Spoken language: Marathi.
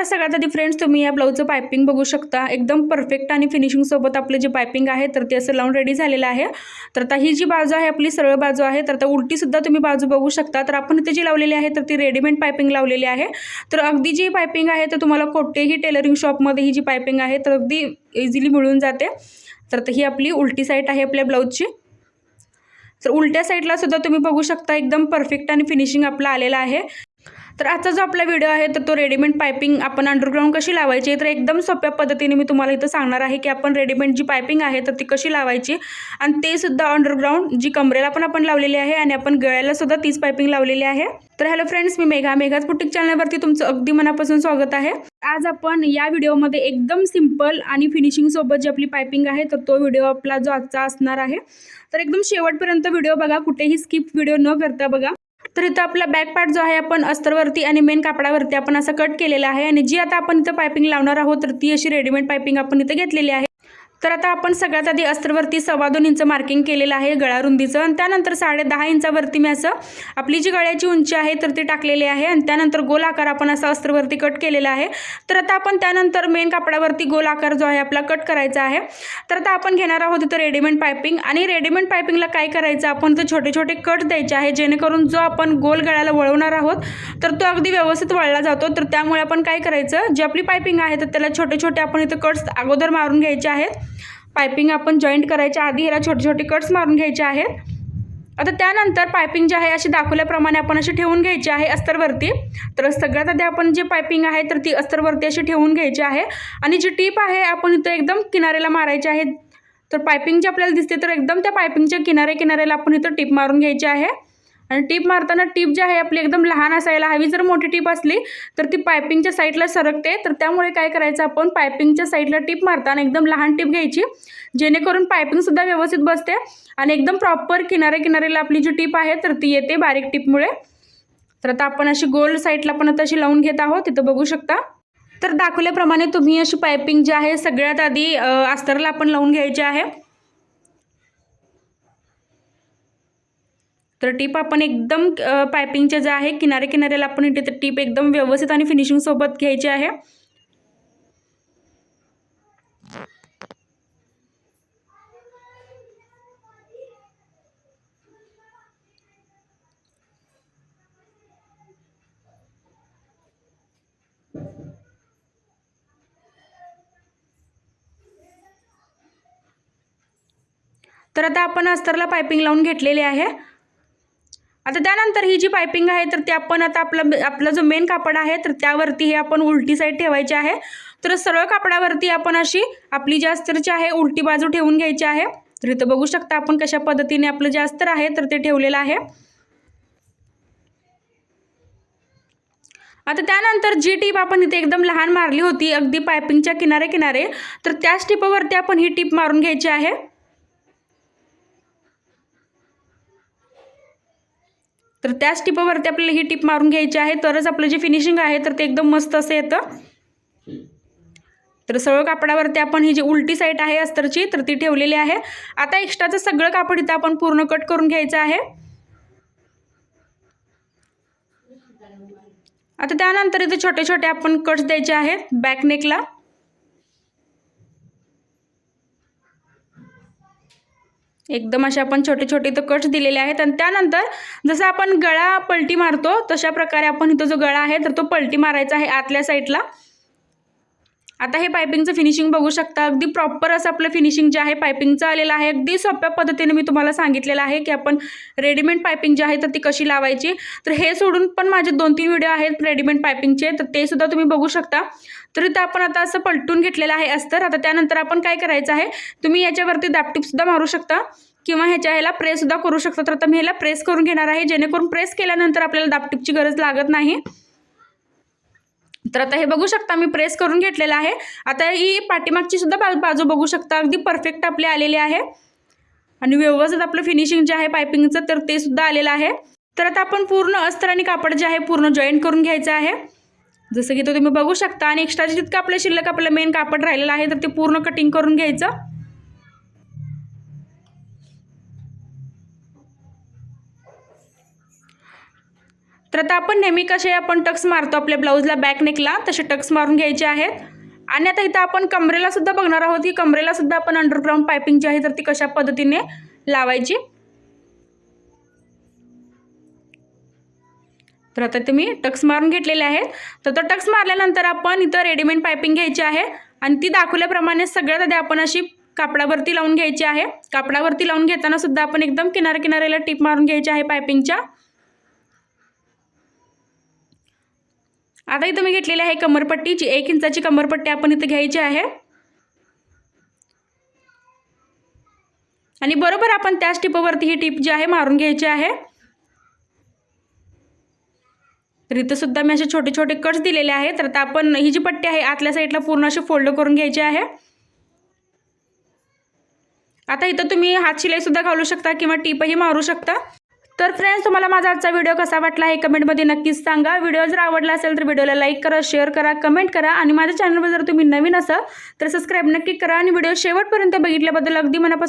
तर सगळ्यात आधी फ्रेंड्स तुम्ही या ब्लाऊजचं पायपिंग बघू शकता. एकदम परफेक्ट आणि फिनिशिंगसोबत आपलं जे पायपिंग आहे तर ते असं लावून रेडी झालेलं आहे. तर आता ही जी बाजू आहे आपली सरळ बाजू आहे तर आता उलटीसुद्धा तुम्ही बाजू बघू शकता. तर आपण इथे जी लावलेली आहे तर ती रेडीमेड पायपिंग लावलेली आहे. तर अगदी जी पायपिंग आहे तर तुम्हाला कोठेही टेलरिंग शॉपमध्ये ही जी पायपिंग आहे तर अगदी इझिली मिळून जाते. तर ही आपली उलटी साईट आहे आपल्या ब्लाऊजची तर उलट्या साईडला सुद्धा तुम्ही बघू शकता एकदम परफेक्ट आणि फिनिशिंग आपलं आलेलं आहे. तर आजचा जो आपला व्हिडिओ आहे तर तो रेडीमेड पायपिंग आपण अंडरग्राऊंड कशी लावायची? तर एकदम सोप्या पद्धतीने मी तुम्हाला इथं सांगणार आहे की आपण रेडीमेड जी पायपिंग आहे तर ती कशी लावायची? आणि ते सुद्धा अंडरग्राऊंड जी कमरेला पण आपण लावलेली आहे आणि आपण गळ्याला सुद्धा तीच पायपिंग लावलेली आहे. तर हॅलो फ्रेंड्स मी मेघा मेघाच बुटीक चॅनलवरती तुमचं अगदी मनापासून स्वागत आहे. आज आपण या व्हिडिओमध्ये एकदम सिंपल आणि फिनिशिंगसोबत जी आपली पायपिंग आहे तर तो व्हिडिओ आपला जो आजचा असणार आहे. तर एकदम शेवटपर्यंत व्हिडिओ बघा कुठेही स्किप व्हिडिओ न करता बघा. तर इथं आपला बॅक पार्ट जो आहे आपण अस्तरवरती आणि मेन कापडावरती आपण असं कट केलेला आहे. आणि जी आता आपण इथं पायपिंग लावणार आहोत तर ती अशी रेडीमेड पायपिंग आपण इथं घेतलेली आहे. तर आता आपण सगळ्यात आधी अस्त्रवरती सव्वा दोन इंच मार्किंग केलेलं आहे गळा रुंदीचं आणि त्यानंतर साडे दहा इंचावरती मी असं आपली जी गळ्याची उंची आहे तर ती टाकलेली आहे. आणि त्यानंतर गोल आकार आपण असं अस्त्रवरती कट केलेला आहे. तर आता आपण त्यानंतर मेन कापडावरती गोल आकार जो आहे आपला कट करायचा आहे. तर आता आपण घेणार आहोत तर रेडीमेड पायपिंग आणि रेडीमेड पायपिंगला काय करायचं? आपण तर छोटे छोटे कट द्यायचे आहे जेणेकरून जो आपण गोल गळ्याला वळवणार आहोत तर तो अगदी व्यवस्थित वळला जातो. तर त्यामुळे आपण काय करायचं? जी आपली पायपिंग आहे तर त्याला छोटे छोटे आपण इथं कट्स अगोदर मारून घ्यायचे आहेत. पायपिंग आपण जॉईंट करायच्या आधी ह्याला छोटे छोटे कट्स मारून घ्यायचे आहेत. आता त्यानंतर पायपिंग जे आहे अशी दाखवल्याप्रमाणे आपण अशी ठेवून घ्यायची आहे अस्तरवरती. तर सगळ्यात आधी आपण जे पायपिंग आहे तर ती अस्तरवरती अशी ठेवून घ्यायची आहे. आणि जी टीप आहे आपण इथं एकदम किनाऱ्याला मारायची आहे. तर पायपिंग जी आपल्याला दिसते तर एकदम त्या पायपिंगच्या किनारे किनाऱ्याला आपण इथं टीप मारून घ्यायची आहे. आणि टीप मारताना टीप जी आहे आपली एकदम लहान असायला हवी. जर मोठी टीप असली तर ती पायपिंगच्या साईडला सरकते. तर त्यामुळे काय करायचं आपण? पायपिंगच्या साईडला टीप मारताना एकदम लहान टीप घ्यायची. जेणेकरून पायपिंगसुद्धा व्यवस्थित बसते आणि एकदम प्रॉपर किनारे किनाऱ्याला आपली जी टीप आहे तर ती येते बारीक टीपमुळे. तर आता आपण अशी गोल्ड साईडला पण आता अशी लावून घेत आहोत. तिथं बघू शकता. तर दाखवल्याप्रमाणे तुम्ही अशी पायपिंग जी आहे सगळ्यात आधी अस्तरला आपण लावून घ्यायची आहे. तर टीप आपण एकदम पायपिंगच्या ज्या आहे किनारे किनाऱ्याला आपण इथे टीप एकदम व्यवस्थित आणि फिनिशिंगसोबत घ्यायची आहे. तर आता आपण अस्तरला पायपिंग लावून घेतलेली आहे. आता त्यानंतर ही जी पायपिंग आहे तर ते आपण आता आपला आपला जो मेन कापड आहे तर त्यावरती हे आपण उलटी साईड ठेवायची आहे. तर सरळ कापडावरती आपण अशी आपली जी अस्तरची आहे उलटी बाजू ठेवून घ्यायची आहे. तर इथं बघू शकता आपण कशा पद्धतीने आपलं जे अस्तर आहे तर ते ठेवलेलं आहे. आता त्यानंतर जी टीप आपण इथे एकदम लहान मारली होती अगदी पायपिंगच्या किनारे किनारे तर त्याच टिपावरती आपण ही टीप मारून घ्यायची आहे. तर त्याच टिपावरती आपल्याला ही टिप मारून घ्यायची आहे. तरच आपलं जे फिनिशिंग आहे तर ते एकदम मस्त असं येतं. तर सरळ कापडावरती आपण ही जी उलटी साईड आहे अस्तरची तर ती ठेवलेली आहे. आता एक्स्ट्राचं सगळं कापड इथं आपण पूर्ण कट करून घ्यायचं आहे. आता त्यानंतर इथे छोटे छोटे आपण कट्स द्यायचे आहेत. बॅक नेकला एकदम असे आपण छोटे छोटे इथं कट्स दिलेले आहेत आणि त्यानंतर जसं आपण गळा पलटी मारतो तशा प्रकारे आपण इथं जो गळा आहे तर तो पलटी मारायचा आहे आतल्या साईडला. आता हे पायपिंगचं फिनिशिंग बघू शकता. अगदी प्रॉपर असं आपलं फिनिशिंग जे आहे पायपिंगचं आलेलं आहे. अगदी सोप्या पद्धतीने मी तुम्हाला सांगितलेलं आहे की आपण रेडीमेड पायपिंग जी आहे तर ती कशी लावायची? तर हे सोडून पण माझे दोन तीन व्हिडिओ आहेत रेडीमेड पायपिंगचे तर ते सुद्धा तुम्ही बघू शकता. तर इथं आपण आता असं पलटून घेतलेलं आहे अस्तर. आता त्यानंतर आपण काय करायचं आहे तुम्ही याच्यावरती दापटीपसुद्धा मारू शकता किंवा ह्याच्या ह्याला प्रेससुद्धा करू शकता. तर आता मी ह्याला प्रेस करून घेणार आहे. जेणेकरून प्रेस केल्यानंतर आपल्याला दापटीपची गरज लागत नाही. तर आता हे बघू शकता मी प्रेस करून घेतलेलं आहे. आता ही पाठीमागची सुद्धा बा बाजू बघू शकता. अगदी परफेक्ट आपली आलेली आहे. आणि व्यवस्थित आपलं फिनिशिंग जे आहे पायपिंगचं तर ते सुद्धा आलेलं आहे. तर आता आपण पूर्ण अस्तर आणि कापड जे आहे पूर्ण जॉईंट करून घ्यायचं आहे. जसं की तो तुम्ही बघू शकता. आणि एक्स्ट्राचे जितकं आपलं शिल्लक आपलं मेन कापड राहिलेलं आहे तर ते पूर्ण कटिंग करून घ्यायचं. तर आता आपण नेहमी कसे आपण टक्स मारतो? आपल्या ब्लाऊजला बॅक नेकला तसे टक्स मारून घ्यायचे आहेत. आणि आता इथं आपण कमरेला सुद्धा बघणार आहोत की कमरेला सुद्धा आपण अंडरग्राऊंड पायपिंग जी आहे तर ती कशा पद्धतीने लावायची? तर आता तुम्ही टक्स मारून घेतलेले आहेत. तर तो टक्स मारल्यानंतर आपण इथं रेडीमेड पायपिंग घ्यायची आहे. आणि ती दाखवल्याप्रमाणे सगळ्यात आधी आपण अशी कापडावरती लावून घ्यायची आहे. कापडावरती लावून घेताना सुद्धा आपण एकदम किनारे किनाऱ्याला टीप मारून घ्यायची आहे पायपिंगच्या आता इथं मी घेतलेली आहे कमरपट्टी जी एक इंचाची कमरपट्टी आपण इथं घ्यायची आहे. आणि बरोबर आपण त्याच टिपवरती ही टीप जी आहे मारून घ्यायची आहे. तर इथंसुद्धा मी असे छोटे छोटे कट्स दिलेले आहेत. तर आता आपण ही जी पट्टी आहे आतल्या साईडला पूर्ण अशी फोल्ड करून घ्यायची आहे. आता इथं तुम्ही हात शिलाईसुद्धा घालू शकता किंवा टीपही मारू शकता. तर फ्रेंड्स तुम्हाला माझा आजचा व्हिडिओ कसा वाटला हे कमेंटमध्ये नक्कीच सांगा. व्हिडिओ जर आवडला असेल तर व्हिडिओला लाईक करा शेअर करा कमेंट करा आणि माझ्या चॅनलवर जर तुम्ही नवीन असाल तर सबस्क्राईब नक्की करा आणि व्हिडिओ शेवटपर्यंत बघितल्याबद्दल अगदी मनापासून